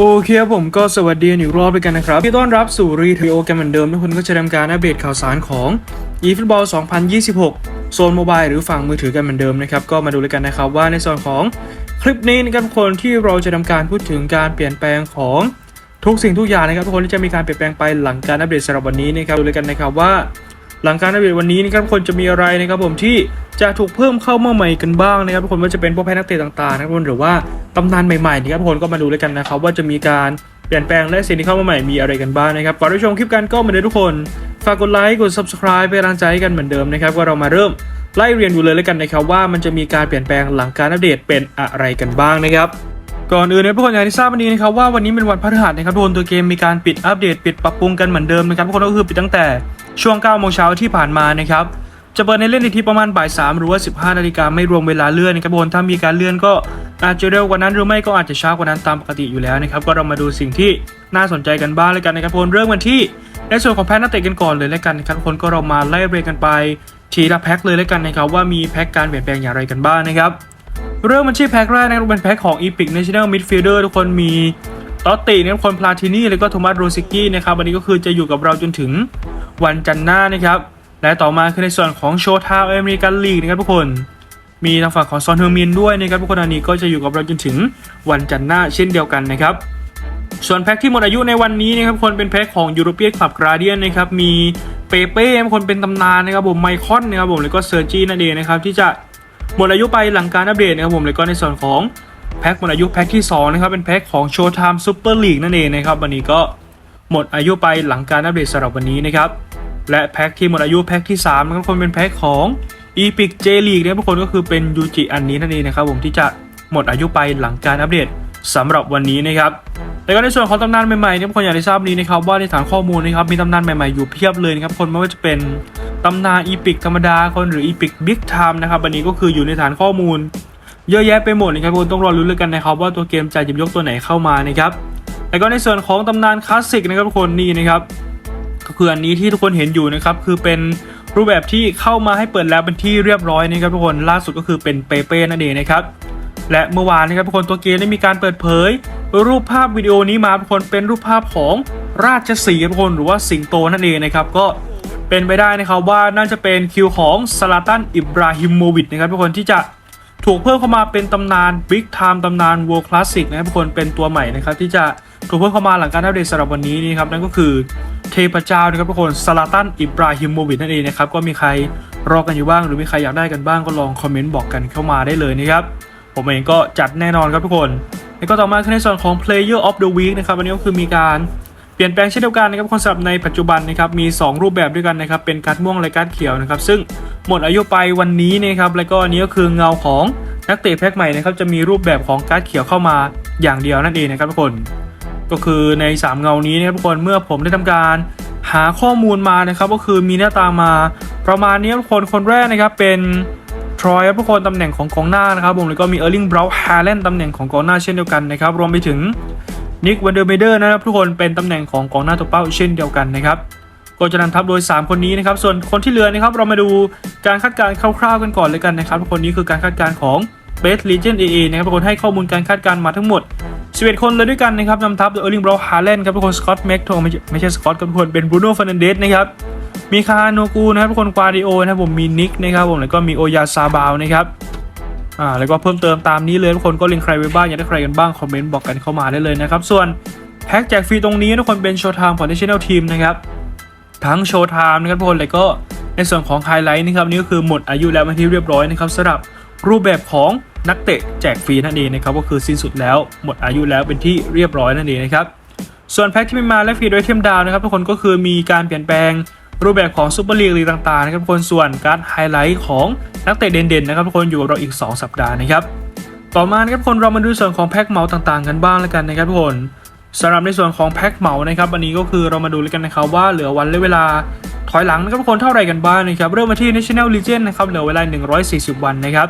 โอเคครับผมก็สวัสดีนอีกรอบด้วยกันนะครับที่ต้อนรับสู่รีท v โอกันเหมือนเดิมทุกคนก็จะทำการอัปเดตข่าวสารของ eFootball 2026 โซนโมบายหรือฝั่งมือถือกันเหมือนเดิมนะครับ ก็มาดูเลยกันนะครับว่าในส่วนของคลิปนี้นะครับทุกคนที่เราจะทำการพูดถึงการเปลี่ยนแปลงของทุกสิ่งทุกอย่างนะครับทุกคนที่จะมีการเปลี่ยนแปลงไปหลังการอัปเดตสำหรับวันนี้นะครับดูเลยกันนะครับว่า หลังการอัปเดตวันนี้นะครับทุกคนจะมีอะไรนะครับผมที่ จะถูกเพิ่มเข้ามาใหม่กันบ้างนะครับทุกคนว่าจะเป็นพวกแพ้นักเตะต่างๆนะครับทุกคนหรือว่าตำนานใหม่ๆนะครับทุกคนก็มาดูเลยกันนะครับว่าจะมีการเปลี่ยนแปลงและสิ่งที่เข้ามาใหม่มีอะไรกันบ้างนะครับก่อนไปชมคลิปกันก็เหมือนเดิมทุกคน ฝากกดไลค์กด subscribe เป็นกำลังใจให้กันเหมือนเดิมนะครับก็เรามาเริ่มไล่เรียนดูเลยแล้วกันนะครับว่ามันจะมีการเปลี่ยนแปลงหลังการอัปเดตเป็นอะไรกันบ้างนะครับก่อนอื่นเนี่ยทุกคนอย่างที่ทราบวันนี้นะครับว่าวันนี้เป็นวันพฤหัสนะครับทุกคนตัวเกมมีการปิดอัปเดต ปิดปรับปรุงกันเหมือนเดิมนะครับทุกคนก็คือปิดตั้งแต่ช่วง9โมงเช้าที่ผ่านมานะครับ จะเปิดในเล่นในที่ประมาณบ่าย3หรือว่า15นาฬิกาไม่รวมเวลาเลื่อนนะครับทุกคนถ้ามีการเลื่อนก็อาจจะเร็วกว่านั้นหรือไม่ก็อาจจะช้ากว่านั้นตามปกติอยู่แล้วนะครับก็เรามาดูสิ่งที่น่าสนใจกันบ้างเลยกันนะครับทุกคนเริ่มกันที่ในส่วนของแพ็คนักเตะกันก่อนเลยแล้วกันนะครับทุกคนก็เรามาไล่เรียงกันไป ทีละแพ็คเลยแล้วกันนะครับว่ามีแพ็คการเปลี่ยนแปลงอย่างไรกันบ้างนะครับเริ่มมันที่แพ็คแรกนะครับเป็นแพ็คของ Epic National Midfielder ทุกคนมีตอตตินะครับทุกคนพลาตินี่แล้วก็โทมัสโรซิกี้นะครับวันนี้ก็คือจะอยู่กับเราจนถึงวันจันทร์หน้านะครับ และต่อมาคือในส่วนของโชว์ทาวอเมริกันลีกนะครับทุกคนมีทางฝั่งของซอนเฮอร์มินด้วยนะครับทุกคนอันนี้ก็จะอยู่กับเราจนถึงวันจันทร์หน้าเช่นเดียวกันนะครับส่วนแพ็คที่หมดอายุในวันนี้นะครับคนเป็นแพ็คของยูโรเปียนคลับกราเดียนนะครับมีเปเป้คนเป็นตำนานนะครับผมไมคอนนะครับผมแล้วก็เซอร์จีนั่นเองนะครับที่จะหมดอายุไปหลังการอัปเดตนะครับผมแล้วก็ในส่วนของแพ็คหมดอายุแพ็คที่2นะครับเป็นแพ็คของ Showtime Super League นั่นเองนะครับวันนี้ก็หมดอายุไปหลังการอัปเดตสำหรับวันนี้นะครับ และแพ็คที่หมดอายุแพ็คที่3นะครับคนเป็นแพ็คของ Epic J League นะครับทุกคนก็คือเป็นยูจิอันนี้นั่นเองนะครับผมที่จะหมดอายุไปหลังการอัปเดตสำหรับวันนี้นะครับแล้วก็ในส่วนของตำนานใหม่ๆเนี่ยทุกคนอยากได้ทราบนี้นะครับว่าในฐานข้อมูลนะครับมีตำนานใหม่ๆอยู่เพียบเลยนะครับคนไม่ว่าจะเป็นตำนานอีพิกธรรมดาคนหรืออีพิกบิ๊กไทม์นะครับอันนี้ก็คืออยู่ในฐานข้อมูล เยอะแยะไปหมดนะครับคุณต้องรอรุ้เลยกันนะครับว่าตัวเกมจะหยิบยกตัวไหนเข้ามานะครับแล้วก็ในส่วนของตำนานคลาสสิกนะครับทุกคนนี่นะครับ ก็คืออันนี้ที่ทุกคนเห็นอยู่นะครับคือเป็นรูปแบบที่เข้ามาให้เปิดแล้วเป็นที่เรียบร้อยนะครับทุกคนล่าสุดก็คือเป็นเปเป้นั่นเองนะครับและเมื่อวานนะครับทุกคนตัวเกมได้มีการเปิดเผย รูปภาพวิดีโอนี้มาทุกคนเป็นรูปภาพของราชสีห์ทุกคนหรือว่าสิงโตนั่นเองนะครับก็เป็นไปได้นะครับว่าน่าจะเป็นคิวของซาลาตันอิบราฮิโมวิชนะครับทุกคนที่จะถูกเพิ่มเข้ามาเป็นตำนานบิ๊กไทม์ตำนาน World Classic นะครับทุกคนเป็นตัวใหม่นะครับที่จะถูกเพิ่มเข้ามาหลังการอัปเดตสำหรับวันนี้นี่ครับนั่นก็คือ พเจ้านะครับทุกคนซาลาตันอิบราฮิโมวิชนั่นเองนะครับก็มีใครรอกันอยู่บ้าง หรือมีใครอยากได้กันบ้างก็ลองคอมเมนต์บอกกันเข้ามาได้เลยนะครับผมเองก็จัดแน่นอนครับทุกคนแล้วก็ต่อมาคือในส่วนของ Player of the Week นะครับวันนี้ก็คือมีการเปลี่ยนแปลงเช่นเดียวกันนะครับคอนเซปต์ในปัจจุบันนะครับมี 2 รูปแบบด้วยกันนะครับเป็นการ์ดม่วงและการ์ดเขียวนะครับซึ่งหมดอายุไปวันนี้นะครับแล้วก็อันนี้ก็คือเงาของนักเตะแพ็คใหม่นะครับจะมีรูปแบบของการ์ดเขียวเข้ามาอย่างเดียวนั่นเองนะครับทุกคน ก็คือใน 3 เงานี้นะครับทุกคนเมื่อผมได้ทำการหาข้อมูลมานะครับก็คือมีหน้าตามาประมาณนี้ทุกคนคนแรกนะครับเป็นทรอยครับทุกคนตำแหน่งของกองหน้านะครับผมแล้วก็มีเออร์ลิงบราวน์ฮาแลนตำแหน่งของกองหน้าเช่นเดียวกันนะครับรวมไปถึงนิกวันเดอร์เมเดอร์นะครับทุกคนเป็นตำแหน่งของกองหน้าตัวเป้าเช่นเดียวกันนะครับก็จะนำทัพโดย 3 คนนี้นะครับส่วนคนที่เหลือนะครับเรามาดูการคาดการณ์คร่าวๆกันก่อนเลยกันนะครับทุกคนนี้คือการคาดการณ์ของ Best Legion AA นะครับทุกคนให้ข้อมูลการคาดการณ์มาทั้งหมด 11 คนเลยด้วยกันนะครับนำทัพโดยเออร์ลิงบราวฮาแลนด์ครับทุกคนสกอตแม็กโทไม่ใช่ไม่ใช่สกอตครับทุกคนเป็นบรูโน่ฟ r นันเดสนะครับมีคาโนกูนะครับทุกคนควาดิโอนะครับผมมีนิกนะครับผมแล้วก็มีโอยาซาบาวนะครับอ่าแล้วก็เพิ่มเติมตามนี้เลยทุกคนก็ลิงใครไว้บ้างอยากได้ใครกันบ้างคอมเมนต์บอกกันเข้ามาได้เลยนะครับส่วนแพ็กแจกฟรีตรงนี้ทุกคนเป็นโชว์ไทม์ของ National Team นะครับทั้งโชว์ไทม์นะครับทุกคนแล้วก็ในส่วนของไฮไลท์นะครับนี่ก็คือหมดอายุแล้วเป็นที่เรียบร้อยนะครับสำหรับรูปแบบของ นักเตะแจกฟรีนั่นเองนะครับก็คือสิ้นสุดแล้วหมดอายุแล้วเป็นที่เรียบร้อยนั่นเองนะครับส่วนแพ็กที่ไม่มาและฟรีโดยเทมดาวนะครับทุกคนก็คือมีการเปลี่ยนแปลงรูปแบบของซูเปอร์ลีกลีกต่างๆนะครับทุกคนส่วนการไฮไลท์ของนักเตะเด่นๆนะครับทุกคนอยู่กับเราอีก 2 สัปดาห์นะครับต่อมานะครับคนเรามาดูส่วนของแพ็กเมาส์ต่างๆ กันบ้างแล้วกันนะครับทุกคนสำหรับในส่วนของแพ็คเมานะครับวันนี้ก็คือเรามาดูเลยกันนะครับว่าเหลือวันและเวลาถอยหลังนะครับทุกคนเท่าไรกันบ้างนะครับเริ่มมาที่ National Legend นะครับเหลือเวลา 140 วันนะครับ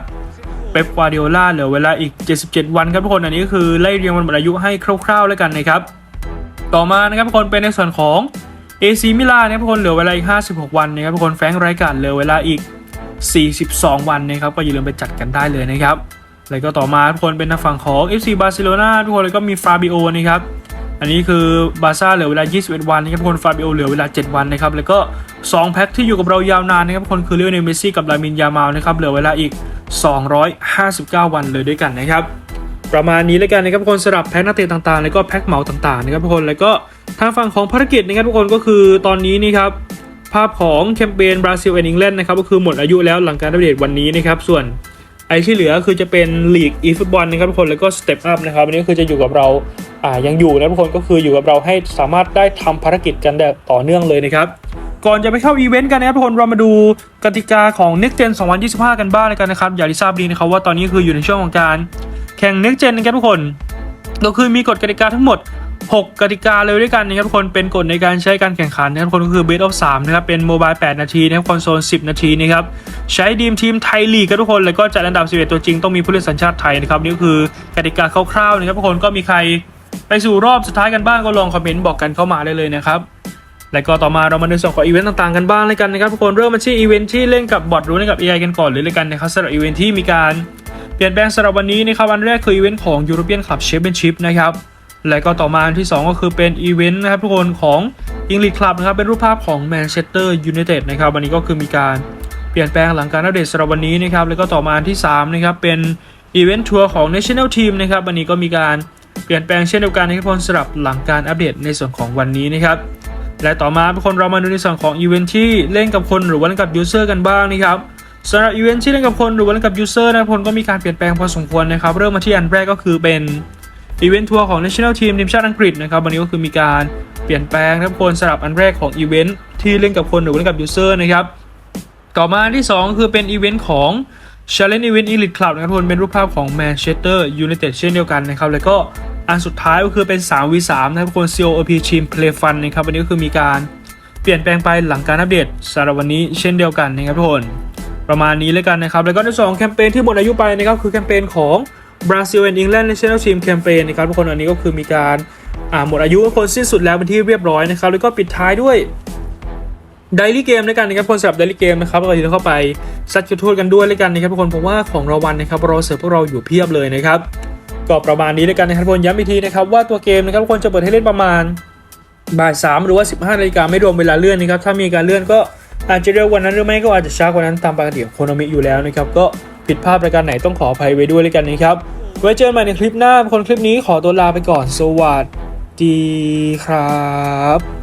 เป๊ปกวาเดียล่าเหลือเวลาอีก 77 วันครับทุกคนอันนี้ก็คือไล่เรียงวันหมดอายุให้คร่าวๆแล้วกันนะครับ ต่อมานะครับทุกคนเป็นในส่วนของ AC มิลานนะครับทุกคนเหลือเวลาอีก 56 วันนะครับทุกคนแฟงค์ไรการเหลือเวลาอีก 42 วันนะครับก็อย่าลืมไปจัดกันได้เลยนะครับแล้วก็ต่อมาทุกคนเป็นทางฝั่งของ FC บาร์เซโลนาทุกคนแล้วก็มีฟาบิโอนะครับอันนี้คือบาร์ซ่าเหลือเวลา 21 วันนะครับทุกคนฟาบิโอเหลือเวลา 7 วันนะครับแล้วก็ 2 แพ็คที่อยู่กับเรายาวนานนะครับคนคือเลโอเนเมซี่กับลามินยามาลนะครับเหลือเวลาอีก 259 วันเลยด้วยกันนะครับ ประมาณนี้แล้วกันนะครับทุกคนสำหรับแพ็คนักเตะต่างๆ แล้วก็แพ็คเหมาต่างๆนะครับทุกคนแล้วก็ทางฝั่งของภารกิจนะครับทุกคนก็คือตอนนี้นี่ครับภาพของแคมเปญบราซิลแอนด์อังกฤษนะครับก็คือหมดอายุแล้วหลังการอัปเดตวันนี้นะครับส่วนไอ้ที่เหลือคือจะเป็นลีกอีฟุตบอลนะครับทุกคนแล้วก็สเต็ปอัพนะครับอันนี้ก็คือจะอยู่กับเราอ่ายังอยู่นะทุกคนก็คืออยู่กับเราให้สามารถได้ทำภารกิจกันแบบต่อเนื่องเลยนะครับ ก่อนจะไปเข้าอีเวนต์กันนะครับทุกคนเรามาดูกติกาของ Next Gen 2025 กันบ้างเลยกันนะครับ อย่างที่ทราบดีนะครับว่าตอนนี้คืออยู่ในช่วงของการแข่ง Next Gen นะครับทุกคนก็คือมีกฎกติกาทั้งหมด 6 กติกาเลยด้วยกันนะครับทุกคนเป็นกฎในการใช้การแข่งขันนะครับทุกคนก็คือ Best of 3นะครับเป็นโมบาย8นาทีนะครับคอนโซล10 นาทีนะครับใช้ดีมทีมไทยลีกกันทุกคนแล้วก็จัดอันดับ 11 ตัวจริงต้องมีผู้เล่นสัญชาติไทยนะครับนี่ก็คือกติกาคร่าวๆนะครับทุกคนก็มีใครไปสู่รอบสุดท้ายกันบ้างก็ลองคอมเมนต์บอกกันเข้ามาได้เลยนะครับ แล้วก็ต่อมาเรามาในส่วนของอีเวนต์ต่างๆกันบ้างเลยกันนะครับทุกคนเริ่มมาที่อีเวนต์ที่เล่นกับบอทรู้เล่นกับ AI กันก่อนเลยเลยกันนะครับสำหรับอีเวนต์ที่มีการเปลี่ยนแปลงสำหรับวันนี้นะครับวันแรกคืออีเวนต์ของ European Club Championship นะครับแล้วก็ต่อมาอันที่ 2 ก็คือเป็นอีเวนต์นะครับทุกคนของ English Club นะครับเป็นรูปภาพของ Manchester United นะครับวันนี้ก็คือมีการเปลี่ยนแปลงหลังการอัปเดตสำหรับวันนี้นะครับแล้วก็ต่อมาอันที่3นะครับเป็นอีเวนต์ทัวร์ของ National Team นะครับวันนี้ก็มีการเปลี่ยนแปลงเช่นเดียวกันนะครับทุกคนสำหรับหลังการอัปเดตในส่วนของวันนี้นะครับ และต่อมาเป็นคนเรามาดูในส่วนของอีเวนท์ที่เล่นกับคนหรือว่าเล่นกับยูเซอร์กันบ้างนะครับสำหรับอีเวนท์ที่เล่นกับคนหรือว่าเล่นกับยูเซอร์นะคนก็มีการเปลี่ยนแปลงพอสมควรนะครับเริ่มมาที่อันแรกก็คือเป็นอีเวนท์ทัวร์ของ National Team ทีมชาติอังกฤษนะครับวันนี้ก็คือมีการเปลี่ยนแปลงนะครับคนสำหรับอันแรกของอีเวนท์ที่เล่นกับคนหรือว่าเล่นกับยูเซอร์นะครับต่อมาอันที่สองคือเป็นอีเวนท์ของ Challenge Event Elite Club นะครับทุกคนเป็นรูปภาพของ Manchester United เช่นเดียวกันนะครับแล้วก็ อันสุดท้ายก็คือเป็น 3v3 นะครับทุกคน COP Team Play Fun นะครับวันนี้ก็คือมีการเปลี่ยนแปลงไปหลังการอัปเดตสำหรับวันนี้เช่นเดียวกันนะครับทุกคนประมาณนี้เลยกันนะครับ แล้วก็ในส่วนของแคมเปญที่หมดอายุไปนะครับคือแคมเปญของ Brazil and England National Team Campaign นะครับทุกคนอันนี้ก็คือมีการหมดอายุทุกคนสิ้นสุดแล้วเป็นที่เรียบร้อยนะครับแล้วก็ปิดท้ายด้วยไดรี่เกมด้วยกันนะครับคนสำหรับไดรี่เกมนะครับเราจะเข้าไปซัดจุดโทษกันด้วยเลยกันนะครับทุกคนผมว่าของรางวัลนะครับรอเสิร์ฟพวกเราอยู่เพียบเลยนะครับ ก็ประมาณนี้ด้วยกันนะครับทุกคนย้ำอีกทีนะครับว่าตัวเกมนะครับทุกคนจะเปิดให้เล่นประมาณบ่ายสามหรือว่า15นาฬิกาไม่รวมเวลาเลื่อนนะครับถ้ามีการเลื่อนก็อาจจะเร็วกว่านั้นหรือไม่ก็อาจจะช้ากว่านั้นตามปกติของโคโนมิอยู่แล้วนะครับก็ผิดพลาดประการไหนต้องขออภัยไว้ด้วยเลยกันนะครับไว้เจอกันใหม่ในคลิปหน้าคนคลิปนี้ขอตัวลาไปก่อนสวัสดีครับ